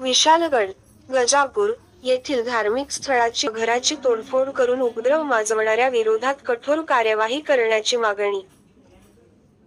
विशालगड गजापूर येथील धार्मिक स्थळाची घराची तोडफोड करून उपद्रव माजवणाऱ्या विरोधात कठोर कार्यवाही करण्याची मागणी.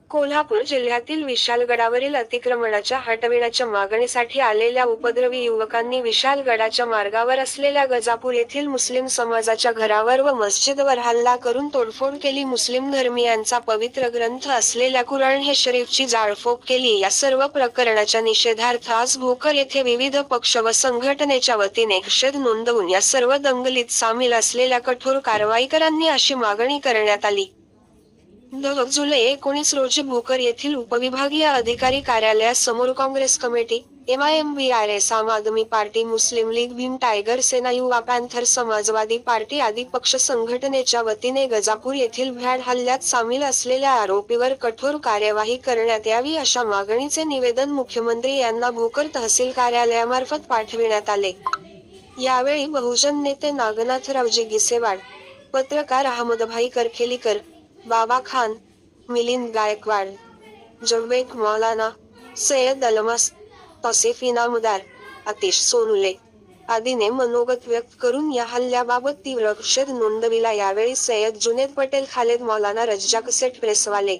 कोल्हापूर जिल्ह्यातील विशालगडावरील अतिक्रमणाच्या हटविण्याच्या मागणीसाठी आलेल्या उपद्रवी युवकांनी विशालगडाच्या मार्गावर असलेल्या गजापूर येथील मुस्लिम समाजाच्या घरावर व मस्जिदवर हल्ला करून तोडफोड केली. मुस्लिम धर्मियांचा पवित्र ग्रंथ असलेल्या कुराण हे शरीफची जाळफोक केली. या सर्व प्रकरणाच्या निषेधार्थ आज भोकर येथे विविध पक्ष व संघटनेच्या वतीने निषेध नोंदवून या सर्व दंगलीत सामील असलेल्या कठोर कारवाईकरांनी अशी मागणी करण्यात आली. जुलै एकोणीस रोजी भोकर येथील उपविभागीय अधिकारी कार्यालयासमोर Congress committee M I M B R S Aam Aadmi party Muslim League Bhim tiger Sena Yuva panther Samajwadi party आदी पक्ष संघटनेच्या वतीने गजापूर येथील भ्याड हल्ल्यात सामील असलेल्या आरोपीवर कठोर कार्यवाही करण्यात यावी अशा मागणीचे निवेदन मुख्यमंत्री यांना भोकर तहसील कार्यालयामार्फत पाठविण्यात आले. यावेळी बहुजन नेते नागनाथरावजी गिसेवाड पत्रकार अहमदभाई करखेलीकर बाबा खान मिलिंद गायकवाड जवेद मौलाना सय्यद अलमस तसेफिना मुदार अतिश सोनुले आदीने मनोगत व्यक्त करून या हल्ल्याबाबत तीव्र निषेध नोंदविला. यावेळी सय्यद जुनेद पटेल खालेद मौलाना रज्जाक सेट प्रेसवाले?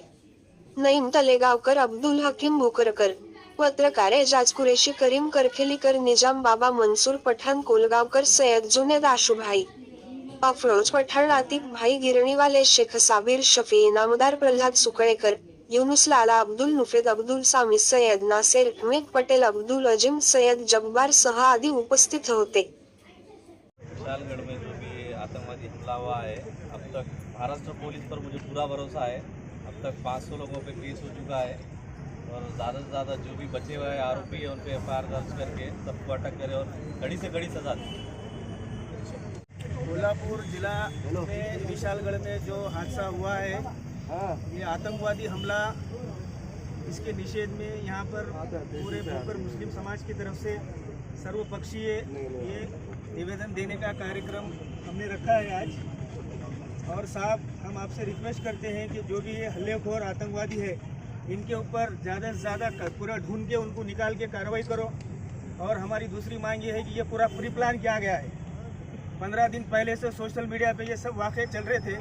नईम तलेगावकर अब्दुल हकीम भोकरकर पत्रकार एजाज कुरेशी करीम करखेलीकर निजाम बाबा मनसूर पठाण कोलगावकर सय्यद जुनेद आशुभाई अफरोज पठाण आतिफ भाई गिरणीवाले शेख साबीर शफी इनामदार प्रल्हाद सुकळेकर युनुस लाला अब्दुल नुफेद अब्दुल सामी सय्यद नासेर मेघ पटेल अब्दुल अजीम सय्यद जब्बार सह आदी उपस्थित होते. विशालगढ़ में जो भी आतंकवादी हमला हुआ है अब तक महाराष्ट्र पुलिस पर मुझे पूरा भरोसा है। अब तक 500 लोगों पे केस हो चुका है और ज़्यादा से ज़्यादा जो भी बचे हुए आरोपी है उन पर एफ दर्ज करके सबको अटक करें और कड़ी से कड़ी सजा दें। कोल्हापुर जिला में विशालगढ़ में जो हादसा हुआ है, ये आतंकवादी हमला, इसके निषेध में यहाँ पर पूरे पर मुस्लिम समाज की तरफ़ से सर्वपक्षीय ये निवेदन देने का कार्यक्रम हमने रखा है आज। और साहब, हम आपसे रिक्वेस्ट करते हैं कि जो भी ये हल्लेखोर आतंकवादी है, इनके ऊपर ज़्यादा से ज़्यादा पूरा ढूंढ के उनको निकाल के कार्रवाई करो। और हमारी दूसरी मांग ये है कि ये पूरा प्री प्लान किया गया है। पंद्रह दिन पहले से सोशल मीडिया पे ये सब वाक़े चल रहे थे।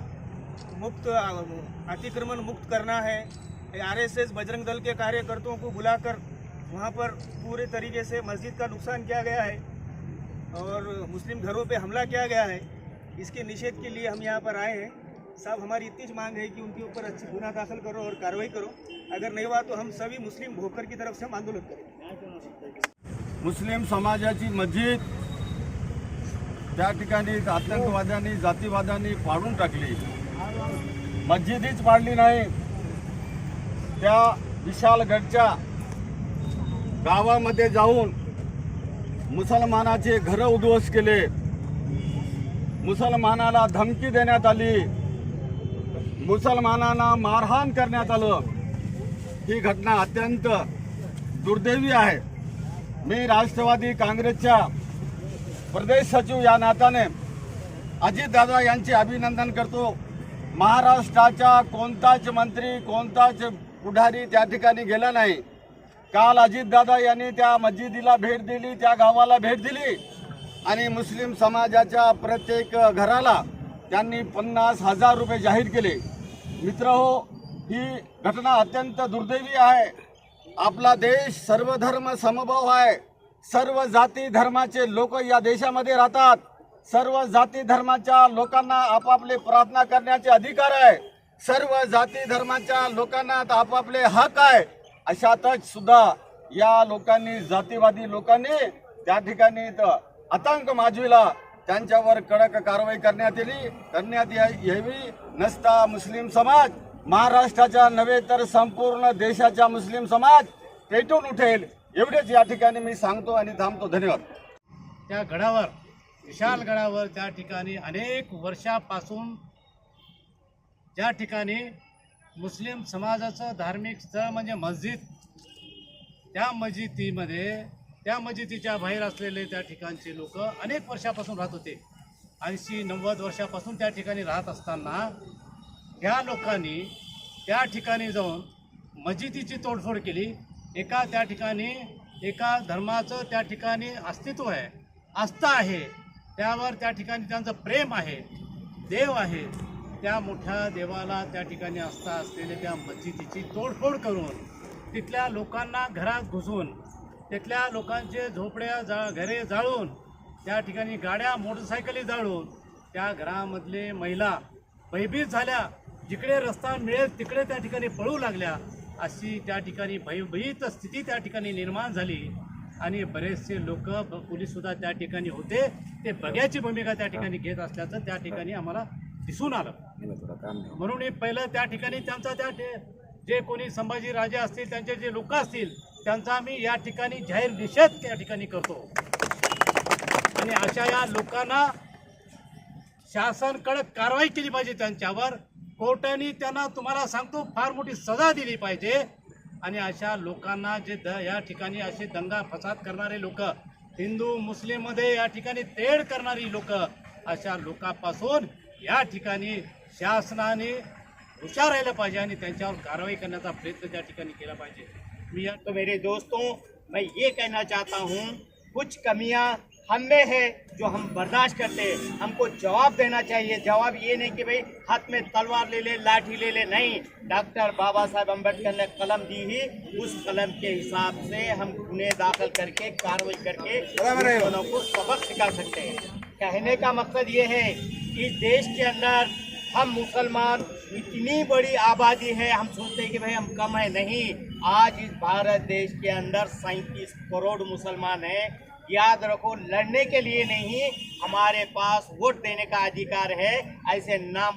मुक्त अतिक्रमण मुक्त करना है। आरएसएस, बजरंग दल के कार्यकर्ताओं को बुलाकर वहाँ पर पूरे तरीके से मस्जिद का नुकसान किया गया है और मुस्लिम घरों पे हमला किया गया है। इसके निषेध के लिए हम यहाँ पर आए हैं। साहब, हमारी इतनी मांग है कि उनके ऊपर अच्छी गुना दाखिल करो और कार्रवाई करो। अगर नहीं हुआ तो हम सभी मुस्लिम भोकर की तरफ़ से हम आंदोलन करेंगे। मुस्लिम समाजाची मस्जिद। त्या ठिकाणी आतंकवाद्यांनी जातीवाद्यांनी पाडून टाकली. मस्जिदीच पाडली नाही. त्या विशालगडच्या गावामध्ये जाऊन मुसलमानाचे घरं उद्ध्वस्त केले. मुसलमानाला धमकी देण्यात आली. मुसलमानांना मारहाण करण्यात आलं. ही घटना अत्यंत दुर्दैवी आहे. मी राष्ट्रवादी काँग्रेसच्या प्रदेश सचिव या नात्याने अजितदादा यांचे अभिनंदन करतो. महाराष्ट्राचा कोणताच मंत्री कोणताच पुढारी त्या ठिकाणी गेला नाही. काल अजितदादा यांनी त्या मस्जिदीला भेट दिली त्या गावाला भेट दिली. आणि मुस्लिम समाजाच्या प्रत्येक घराला त्यांनी पन्नास हजार रुपये जाहीर केले. मित्र हो ही घटना अत्यंत दुर्दैवी आहे. आपला देश सर्वधर्म समभाव आहे. सर्व जाती धर्माचे लोक या देशामध्ये राहतात. सर्व जाती धर्माच्या लोकांना आपापले प्रार्थना करण्याचे अधिकार आहे. सर्व जाती धर्माच्या लोकांना आपापले हक आहे. अशातच सुद्धा या लोकांनी जातीवादी लोकांनी त्या ठिकाणी आतंक माजविला. त्यांच्यावर कडक कारवाई करण्यात येईल करण्यात या- यावी. नसता मुस्लिम समाज महाराष्ट्राच्या नव्हे तर संपूर्ण देशाचा मुस्लिम समाज पेटून उठेल. एवढेच या ठिकाणी मी सांगतो आणि थांबतो. धन्यवाद. त्या गडावर विशाल गडावर त्या ठिकाणी अनेक वर्षापासून ज्या ठिकाणी मुस्लिम समाजाचं धार्मिक स्थळ म्हणजे मस्जिद त्या मस्जिदीमध्ये त्या मस्जिदीच्या बाहेर असलेले त्या ठिकाणचे लोक अनेक वर्षापासून राहत होते. ऐंशी नव्वद वर्षापासून त्या ठिकाणी राहत असताना ह्या लोकांनी त्या ठिकाणी जाऊन मस्जिदीची तोडफोड केली. एका त्या ठिकाणी एका धर्माचं त्या ठिकाणी अस्तित्व आहे आस्था आहे. त्यावर त्या ठिकाणी त्यांचं प्रेम आहे देव आहे. त्या मोठ्या देवाला त्या ठिकाणी आस्था असलेल्या त्या मस्जिदीची तोडफोड करून तिथल्या लोकांना घरात घुसून तिथल्या लोकांचे झोपड्या जा घरे जाळून त्या ठिकाणी गाड्या मोटरसायकली जाळून त्या घरामधले महिला भयभीत झाल्या. जिकडे रस्ता मिळेल तिकडे त्या ठिकाणी पळू लागल्या. अशी त्या ठिकाणी भयभीत स्थिती त्या ठिकाणी निर्माण झाली. आणि बरेचसे लोक पोलीससुद्धा त्या ठिकाणी होते. ते बघ्याची भूमिका त्या ठिकाणी घेत असल्याचं त्या ठिकाणी आम्हाला दिसून आलं. म्हणून हे पहिलं त्या ठिकाणी त्यांचा त्या ठे- जे कोणी संभाजी राजे असतील त्यांचे जे लोक असतील त्यांचा आम्ही या ठिकाणी जाहीर निषेध त्या ठिकाणी करतो. आणि अशा या लोकांना शासन कडक कारवाई केली पाहिजे त्यांच्यावर. कोर्टाने त्यांना तुम्हाला सांगतो फार मोठी सजा दिली पाहिजे. आणि अशा लोकांना जे द या ठिकाणी असे दंगा फसाद करणारे लोक हिंदू मुस्लिममध्ये या ठिकाणी तेढ करणारी लोक अशा लोकांपासून या ठिकाणी शासनाने हुशार राहिलं पाहिजे आणि त्यांच्यावर कारवाई करण्याचा प्रयत्न त्या ठिकाणी केला पाहिजे. मी या तो मेरे दोस्तों मैं ये कहना चाहता हूँ कुछ कमियां हम में है जो हम बर्दाश्त करते हैं। हमको जवाब देना चाहिए। जवाब ये नहीं कि भाई हाथ में तलवार ले ले लाठी ले ले नहीं। डॉक्टर बाबा साहब अंबेडकर ने कलम दी ही उस कलम के हिसाब से हम गुने दाखिल करके कार्रवाई करके दोनों को सबक सिखा सकते हैं। कहने का मकसद ये है कि इस देश के अंदर हम मुसलमान इतनी बड़ी आबादी है हम सोचते हैं कि भाई हम कम है नहीं। आज इस भारत देश के अंदर सैंतीस करोड़ मुसलमान हैं। याद रखो लड़ने के लिए नहीं हमारे पास वोट देने का अधिकार है ऐसे नाम